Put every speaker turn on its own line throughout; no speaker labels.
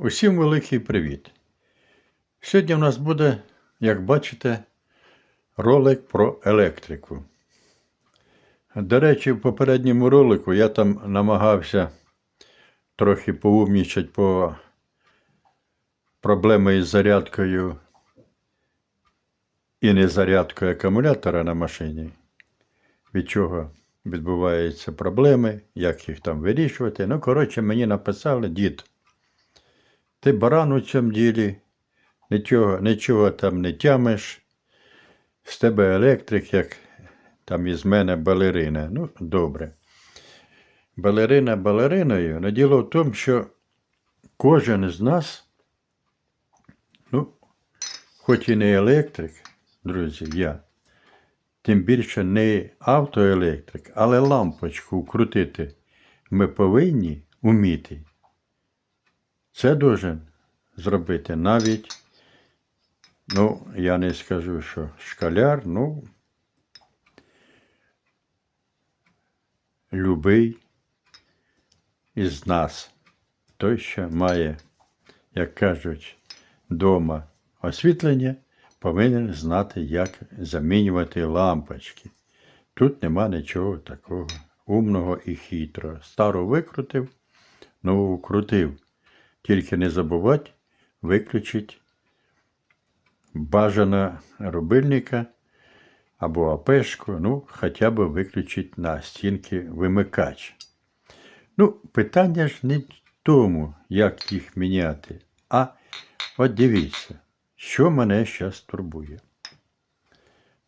Усім великий привіт! Сьогодні в нас буде, як бачите, ролик про електрику. До речі, в попередньому ролику я там намагався трохи поумнічати по проблеми із зарядкою і незарядкою акумулятора на машині, від чого відбуваються проблеми, як їх там вирішувати. Ну, коротше, мені написали дід. Ти баран у цьому ділі, нічого, нічого там не тямиш. З тебе електрик, як там із мене балерина. Ну, добре. Балерина балериною, але діло в тому, що кожен з нас, ну, хоч і не електрик, друзі, я, тим більше не автоелектрик, але лампочку вкрутити ми повинні вміти. Це должен зробити навіть, ну, я не скажу, що школяр, ну, любий із нас, той, що має, як кажуть, дома освітлення, повинен знати, як замінювати лампочки. Тут нема нічого такого умного і хитрого. Стару викрутив, нову вкрутив. Тільки не забувати виключити бажано рубильника або апешку, ну, хоча б виключити на стінки вимикач. Ну, питання ж не в тому, як їх міняти, а от дивіться, що мене зараз турбує.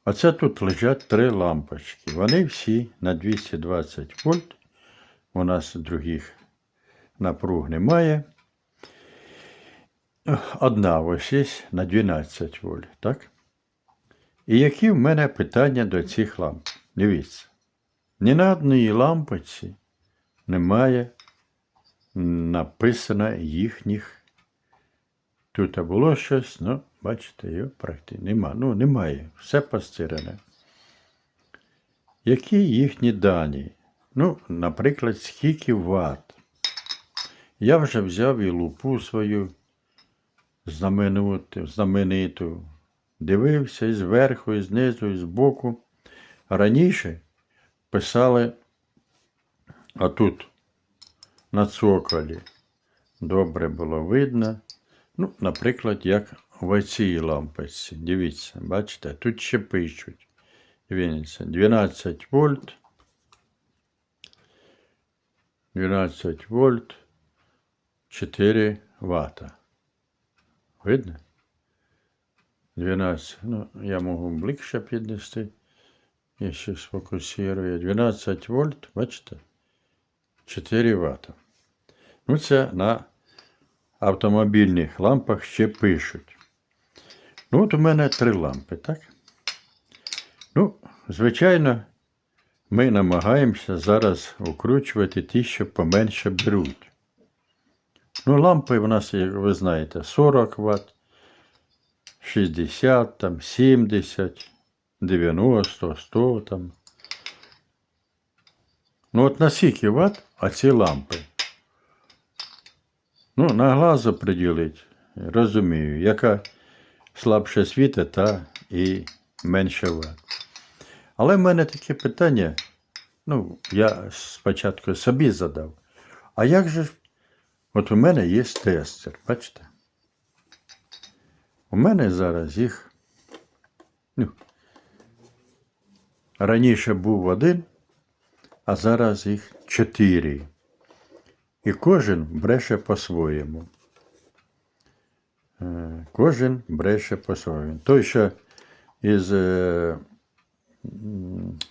Оце тут лежать три лампочки. Вони всі на 220 вольт. У нас других напруг немає. Одна ось є на 12 вольт, так? І які в мене питання до цих ламп? Дивіться. Ні на одній лампочці немає написано їхніх. Тут було щось, ну, бачите, його практично нема. Ну, немає. Все постирене. Які їхні дані? Ну, наприклад, скільки ватт. Я вже взяв і лупу свою знамениту, знамениту. Дивився і зверху, і знизу, і збоку. Раніше писали отут, на цоколі. Добре було видно. Ну, наприклад, як в цій лампочці. Дивіться, бачите, тут ще пишуть. Дивіться, 12 вольт. 12 вольт 4 ватта. Видно? 12. Ну, я можу ближче піднести. Я ще сфокусирую. 12 вольт, бачите? 4 Вт. Ну, це на автомобільних лампах ще пишуть. Ну, от у мене три лампи, так? Ну, звичайно, ми намагаємося зараз укручувати ті, що поменше беруть. Ну, лампи в нас, як ви знаєте, 40 Вт, 60, там, 70, 90, 100 там. Ну, от на скільки Вт оці лампи? Ну, на глаз оприділить, розумію, яка слабше світить, та і менше Вт. Але в мене таке питання, ну, я спочатку собі задав. А як же ж От у мене є тестер, бачите? У мене зараз їх. Ну, раніше був один, а зараз їх чотири. І кожен бреше по-своєму. Е, Кожен бреше по-своєму. Той, що із е,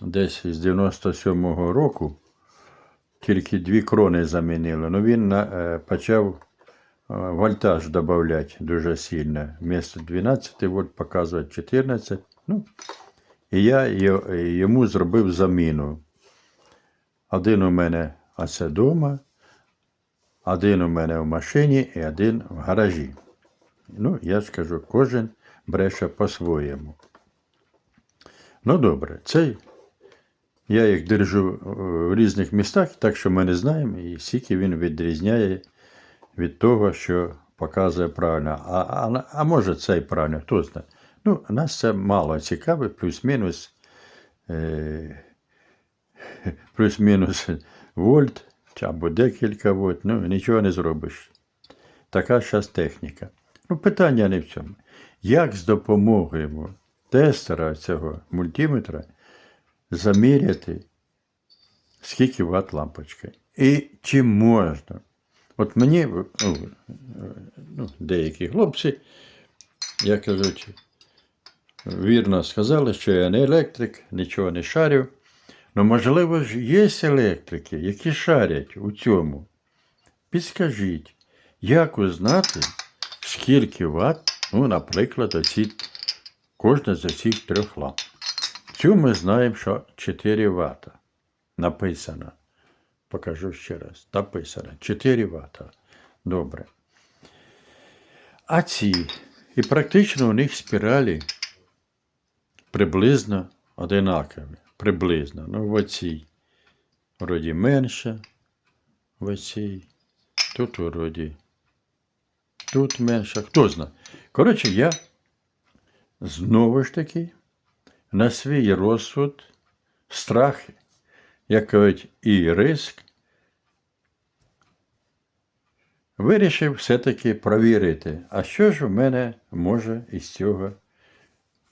десь з 97-го року тільки дві крони замінили. Ну він е, почав е, вольтаж додати дуже сильно. Вмісто 12 вольт показувати 14. Ну, і я йому зробив заміну. Один у мене оце вдома, один у мене в машині і один в гаражі. Ну, я ж кажу, кожен бреше по-своєму. Ну, добре, цей я їх держу е, в різних містах, так що ми не знаємо, і скільки він відрізняє від того, що показує правильно. А, а, а може це і правильно, хто знає. Ну, нас це мало цікавить, плюс-мінус. Е, плюс-мінус вольт або декілька вольт, ну нічого не зробиш. Така зараз техніка. Ну, питання не в цьому. Як з допомогою тестера цього мультиметра заміряти, скільки ватт лампочка? І чи можна? От мені ну, ну, деякі хлопці, як кажуть, вірно сказали, що я не електрик, нічого не шарю. Ну, можливо ж, є електрики, які шарять у цьому. Підскажіть, як узнати, скільки ватт, ну, наприклад, оці, кожна з цих трьох ламп. Цю ми знаємо, що 4 Вт. Написано. Покажу ще раз. Написано. 4 Вт. Добре. А ці, і практично у них спіралі приблизно одинакові. Приблизно. Ну, в оцій вроді менше, в оцій, тут вроді, тут менше. Хто знає. Коротше, я знову ж таки на свій розсуд, страх, як і риск, вирішив все-таки провірити, а що ж у мене може із цього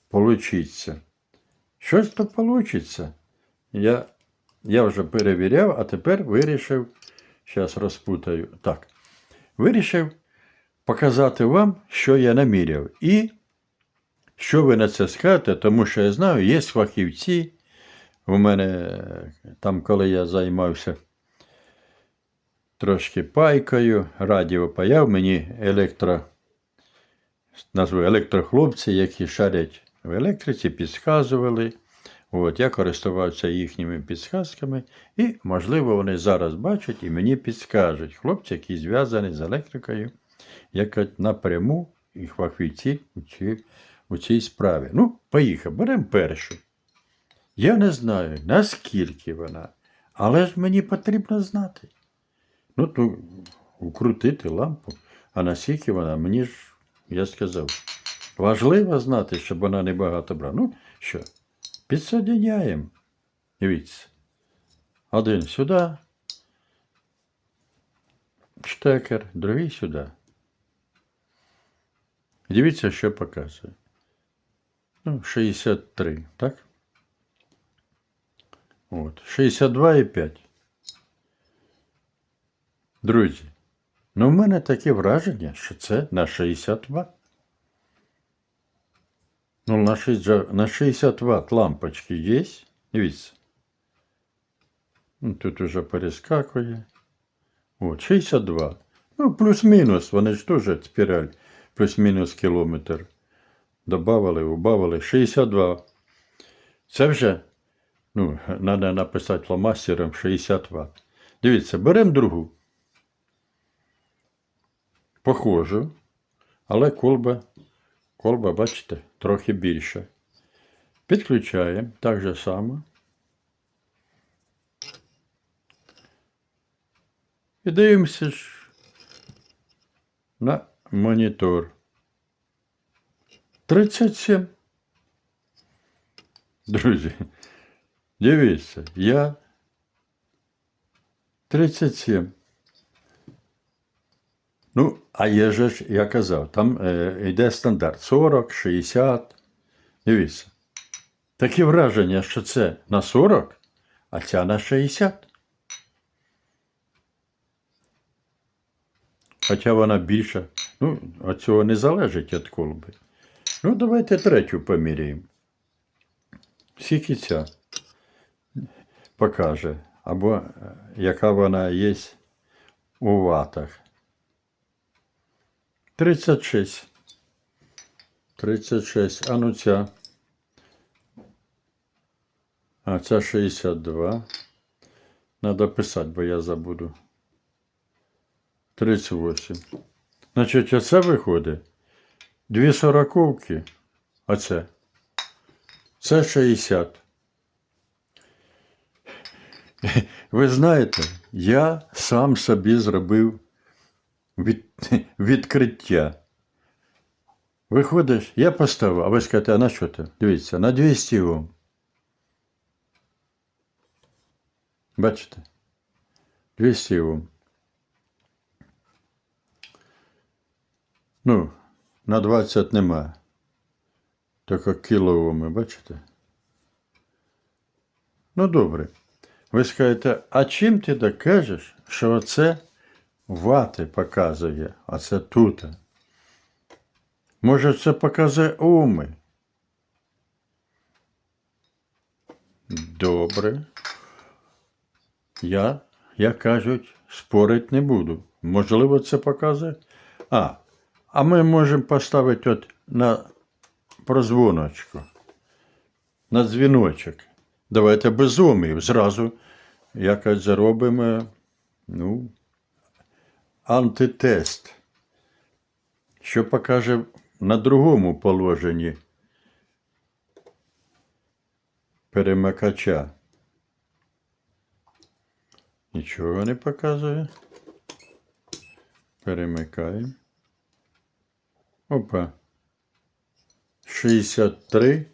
получиться. Щось то получиться. Я, я вже перевіряв, а тепер вирішив, зараз розпутаю, так, вирішив показати вам, що я наміряв. І що ви на це скажете, тому що я знаю, є фахівці. У мене там, коли я займався трошки пайкою, радіо паяв, мені електро, назву електрохлопці, які шарять в електриці, підсказували. От, я користувався їхніми підсказками, і, можливо, вони зараз бачать і мені підскажуть. Хлопці, які зв'язані з електрикою, як напряму і фахівці у у цій справі. Ну, поїхав, беремо першу. Я не знаю, наскільки вона, але ж мені потрібно знати. Ну, то укрутити лампу, а наскільки вона, мені ж, я сказав, важливо знати, щоб вона не багато брала. Ну, що, підсоединяємо. Дивіться. Один сюди, штекер, другий сюди. Дивіться, що показує. Ну, 63, так? От, 62,5. Друзі, ну в мене таке враження, що це на 60 Вт. Ну, на 60, на 60 Вт лампочки є. Дивіться. Ну, тут уже перескакує. От, 62. Ну, плюс-мінус, вони ж теж спіраль, плюс-мінус кілометр. Добавили, убавили 62. Це вже, ну, треба написати фломастером 60 Вт. Дивіться, беремо другу. Похожу, але колба, колба, бачите, трохи більша. Підключаємо так же само. І дивимося ж на монітор. 37. Друзі, дивіться, я 37. Ну, а є ж, я казав, там е, йде стандарт 40, 60. Дивіться. Таке враження, що це на 40, а ця на 60. Хоча вона більша. Ну, від цього не залежить від колби. Ну, давайте третю поміряємо. Скільки ця покаже, або е, яка вона є у ватах. 36. 36. А ну ця. А ця 62. Надо писати, бо я забуду. 38. Значить, оце виходить. Дві сороковки. Оце. Це 60. Ви знаєте, я сам собі зробив від, відкриття. Виходиш, я поставив, а ви скажете, а на що ти? Дивіться, на 200 Ом. Бачите? 200 Ом. Ну, на 20 нема. Тільки кілооми, бачите? Ну, добре. Ви скажете, а чим ти докажеш, що оце вати показує, а це тут? Може, це показує уми? Добре. Я, як кажуть, спорить не буду. Можливо, це показує. А, а ми можемо поставити от на прозвоночку, на дзвіночок. Давайте без умів. Зразу якось зробимо ну, антитест, що покаже на другому положенні перемикача. Нічого не показує. Перемикаємо. Опа. 63.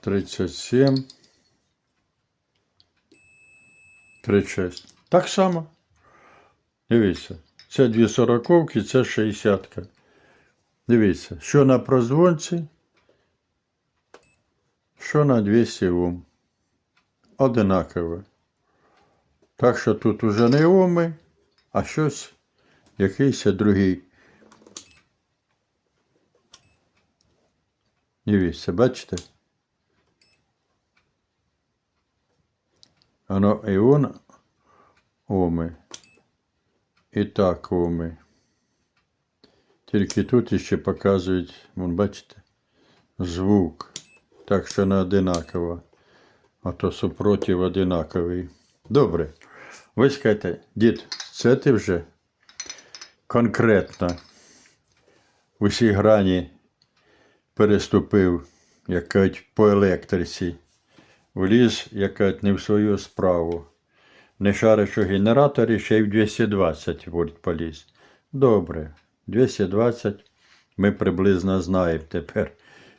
Тридцять сім. Тридцять шесть. Так само. Дивіться. Це дві сороковки, це шістдесятка. Дивіться, що на прозвонці, що на 200 Ом. Одинаково. Так що тут уже не оми, а щось якийсь другий. Дивіться, бачите? Воно і он оми. І так оми. Тільки тут ще показують, вон бачите, звук. Так що не одинаково. А то супротив одинаковий. Добре. Ви скажете, дід, це ти вже конкретно усі грані переступив, як по електриці, вліз, як не в свою справу. Не шариш у генераторі, ще й в 220 вольт поліз. Добре, 220 ми приблизно знаємо тепер,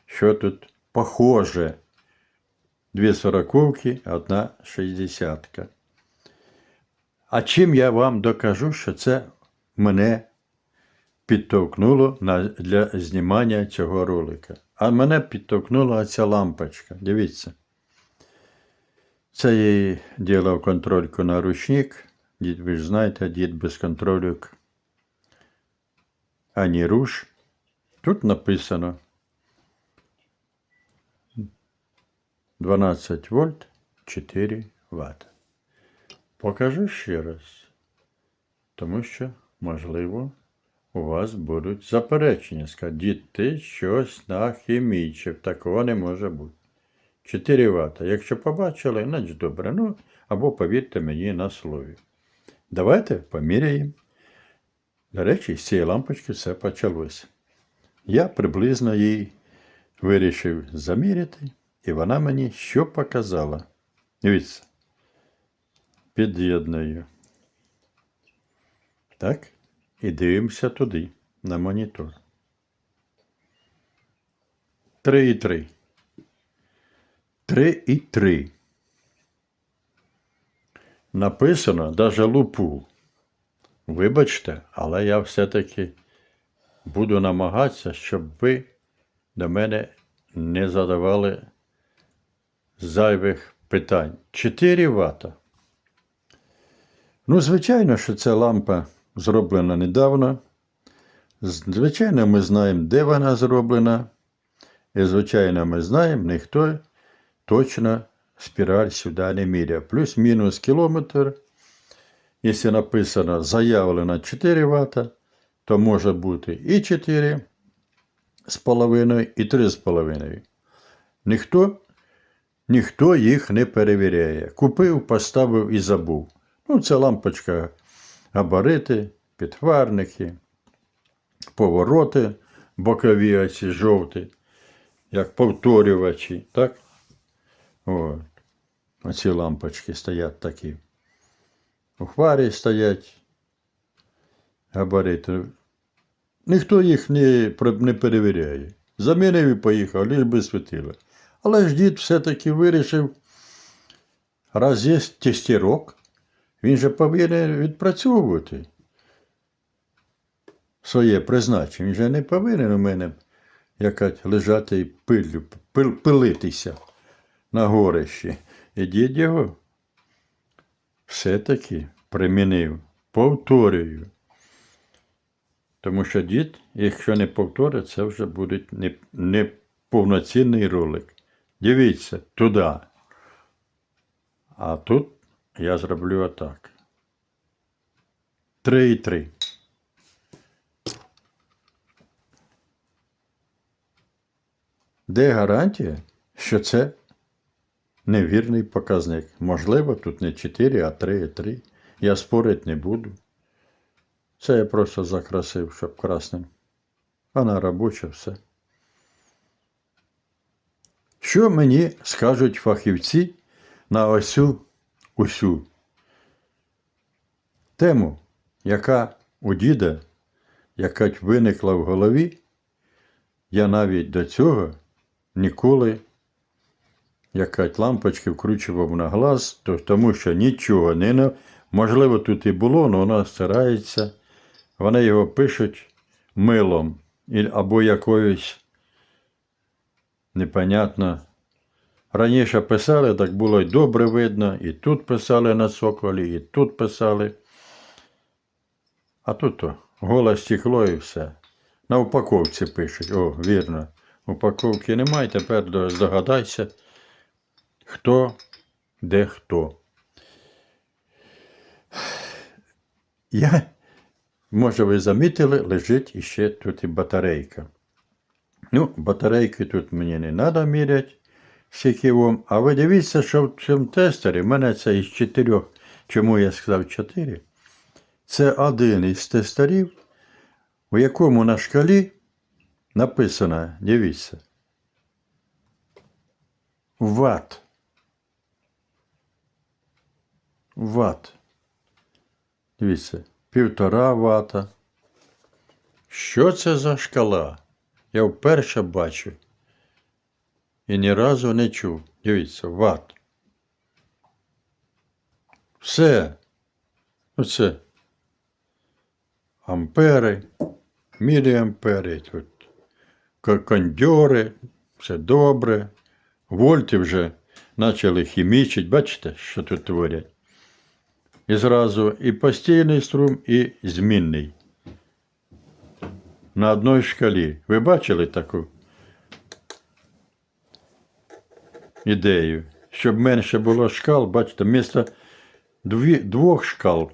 що тут похоже. Дві сороковки, одна шістдесятка. А чим я вам докажу, що це мене підтовкнуло для знімання цього ролика? А мене підтовкнула ця лампочка. Дивіться. Це я її ділав контрольку на ручник. Дід, ви ж знаєте, дід без контрольок ані руш. Тут написано 12 вольт 4 Вт. Покажу ще раз, тому що, можливо, у вас будуть заперечення. Скажуть, дід, ти щось нахімічив. Такого не може бути. 4 Вт. Якщо побачили, значить добре. Ну, або повірте мені на слові. Давайте поміряємо. До речі, з цієї лампочки все почалося. Я приблизно їй вирішив заміряти, і вона мені що показала. Дивіться. Під'єдную. Так. І дивимося туди, на монітор. 3,3. 3,3. Написано даже лупу. Вибачте, але я все-таки буду намагатися, щоб ви до мене не задавали зайвих питань. 4 вата. Ну, звичайно, що ця лампа зроблена недавно. Звичайно, ми знаємо, де вона зроблена. І, звичайно, ми знаємо, ніхто точно спіраль сюди не міряє. Плюс-мінус кілометр. Якщо написано заявлено 4 Вт, то може бути і 4 з половиною, і 3 з половиною. Ніхто, ніхто їх не перевіряє. Купив, поставив і забув. Ну, це лампочка, габарити, підхварники, повороти, бокові оці жовті, як повторювачі, так? От. Оці лампочки стоять такі. У хварі стоять габарити. Ніхто їх не, не перевіряє. Замінив і поїхав, лиш би світило. Але ж дід все-таки вирішив, раз є тестірок, він же повинен відпрацьовувати своє призначення. Він же не повинен у мене якась лежати і пилю, пил, пилитися на горищі. І дід його все-таки примінив. Повторюю. Тому що дід, якщо не повторить, це вже буде не, не ролик. Дивіться туди. А тут я зроблю отак. 3,3. Де гарантія, що це невірний показник? Можливо, тут не 4, а 3,3. Я спорити не буду. Це я просто закрасив, щоб красним. Вона робоча все. Що мені скажуть фахівці на осю усю тему, яка у діда, яка виникла в голові, я навіть до цього ніколи якась лампочки вкручував на глаз, то, тому що нічого не можливо тут і було, але вона старається. Вони його пишуть милом або якоюсь непонятно. Раніше писали, так було й добре видно, і тут писали на соколі, і тут писали. А тут то голе стекло і все. На упаковці пишуть. О, вірно. Упаковки немає, тепер до- здогадайся, хто де хто. Я, може, ви замітили, лежить іще тут і батарейка. Ну, батарейки тут мені не треба міряти скільки вам. А ви дивіться, що в цьому тестері, в мене це із чотирьох, чому я сказав чотири, це один із тестерів, у якому на шкалі написано, дивіться, ват. Ват. Дивіться, півтора вата. Що це за шкала? Я вперше бачу. І ні разу не чув. Дивіться, ват. Все. Оце. Ампери, міліампери тут. ко- Кондьори, все добре. Вольти вже почали хімічити. Бачите, що тут творять? І зразу і постійний струм, і змінний. На одній шкалі. Ви бачили таку? Ідею, щоб менше було шкал, бачите, вмісто дві, двох шкал,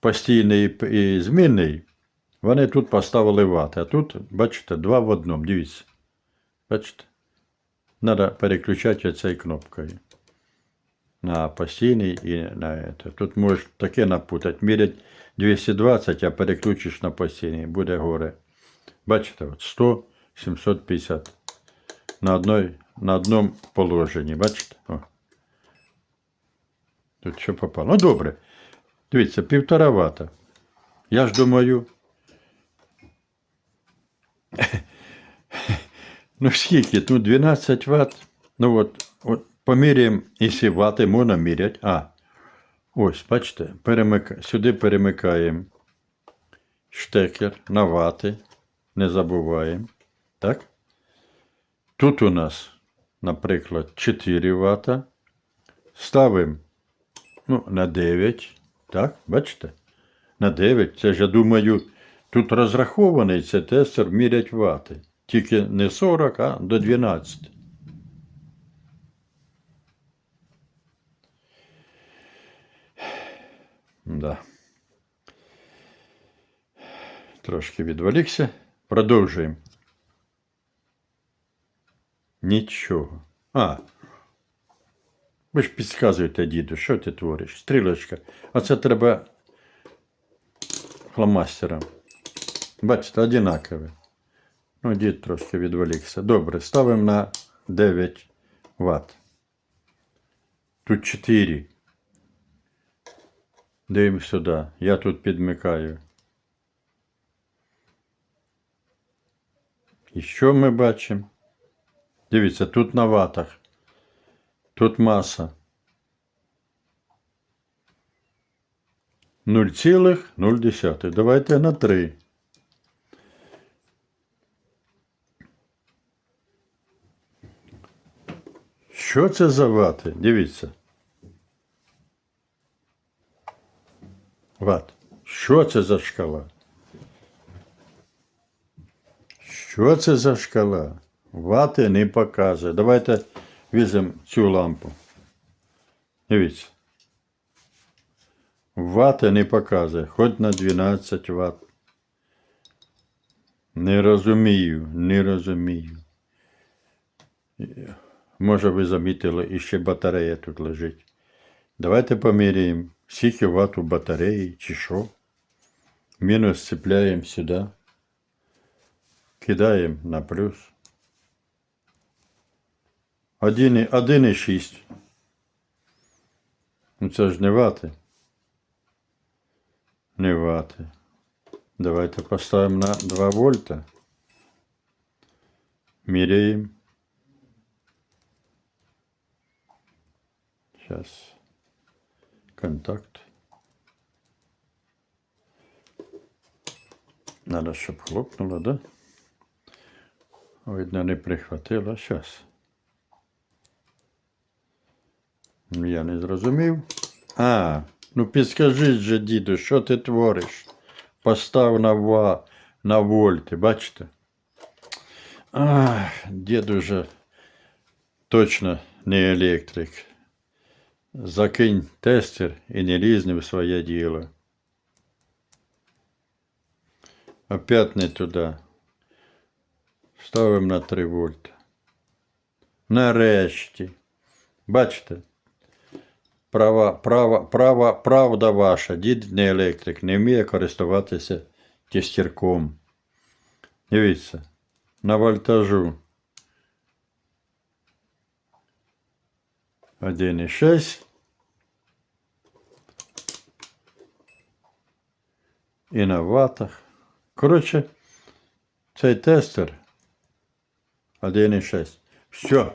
постійний і змінний, вони тут поставили вати. А тут, бачите, два в одному. Дивіться. Бачите? Треба переключати цією кнопкою. На постійний і на это. Тут можеш таке напутати. Мірять 220, а переключиш на постійний, буде горе. Бачите, от 100, 750 на, одной, на одному положенні. Бачите? О. Тут що попало. Ну, добре. Дивіться, півтора вата. Я ж думаю. ну, скільки? Тут 12 ватт. Ну от, от поміряємо, якщо вати можна міряти. А, ось, бачите, перемика... сюди перемикаємо штекер на вати. Не забуваємо. Так? Тут у нас, наприклад, 4 вата. Ставимо ну, на 9. Так, бачите? На 9. Це ж, я думаю, тут розрахований це тестер мірять вати. Тільки не 40, а до 12. Да. Трошки відволікся. Продовжуємо. Нічого. А. Ви ж підказуєте, діду, що ти твориш? Стрілочка. А це треба фломастером. Бачите, одинакове. Ну, дід трошки відволікся. Добре, ставимо на 9 Вт. Тут 4. Дивимось сюди. Я тут підмикаю. І що ми бачимо? Дивіться, тут на ватах. Тут маса. 0,0. Давайте на 3. Що це за вати? Дивіться. Ват. Що це за шкала? Що це за шкала? Вати не показує. Давайте візьмемо цю лампу. Дивіться. Вати не показує, хоч на 12 Вт. Не розумію, не розумію. Може, ви замітили, і ще батарея тут лежить. Давайте поміряємо, скільки ват у батареї чи що. Мінус цепляємо сюди. Кидаємо на плюс. 1,6. Ну це ж не вати. Не вати. Давайте поставимо на 2 вольта. Міряємо. Сейчас. Контакт. Надо, щоб хлопнуло, да? Видно, не прихватило. Сейчас. Я не зрозумів. А, ну підскажіть же, діду, що ти твориш? Постав на, ва, на вольти, бачите? Ах, дід уже точно не електрик. Закинь тестер і не лізни в своє діло. Опять не туди. Ставимо на 3 вольта. Нарешті. Бачите? Права, права, права, правда ваша. Дід не електрик, не вміє користуватися тестірком. Дивіться, на вольтажу. 1,6. І на ватах. Коротше, цей тестер 1,6. Все.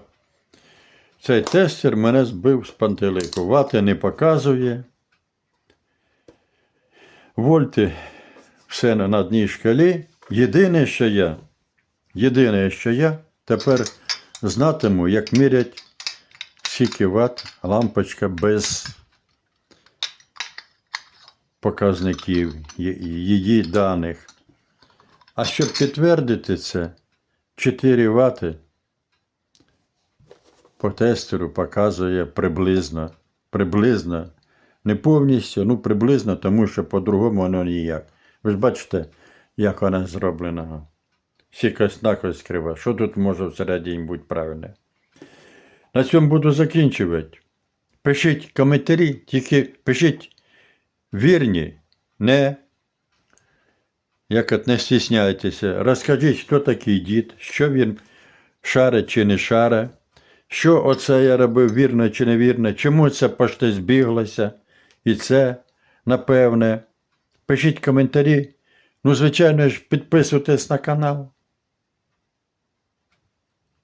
Цей тестер мене збив з пантелику. Вати не показує. Вольти все на одній шкалі. Єдине, що я, єдине, що я тепер знатиму, як мірять скільки ват лампочка без показників її даних. А щоб підтвердити це, 4 вати по тестеру показує приблизно. Приблизно. Не повністю, ну приблизно, тому що по-другому воно ніяк. Ви ж бачите, як вона зроблена. Сікось накось крива. Що тут може всередині бути правильне? На цьому буду закінчувати. Пишіть коментарі, тільки пишіть вірні, не як от не стісняйтеся. Розкажіть, хто такий дід, що він шарить чи не шарить, що оце я робив вірно чи невірно, чому це пошти збіглося, і це, напевне. Пишіть коментарі. Ну, звичайно ж, підписуйтесь на канал.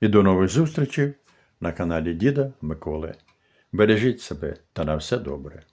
І до нових зустрічей на каналі Діда Миколи. Бережіть себе та на все добре.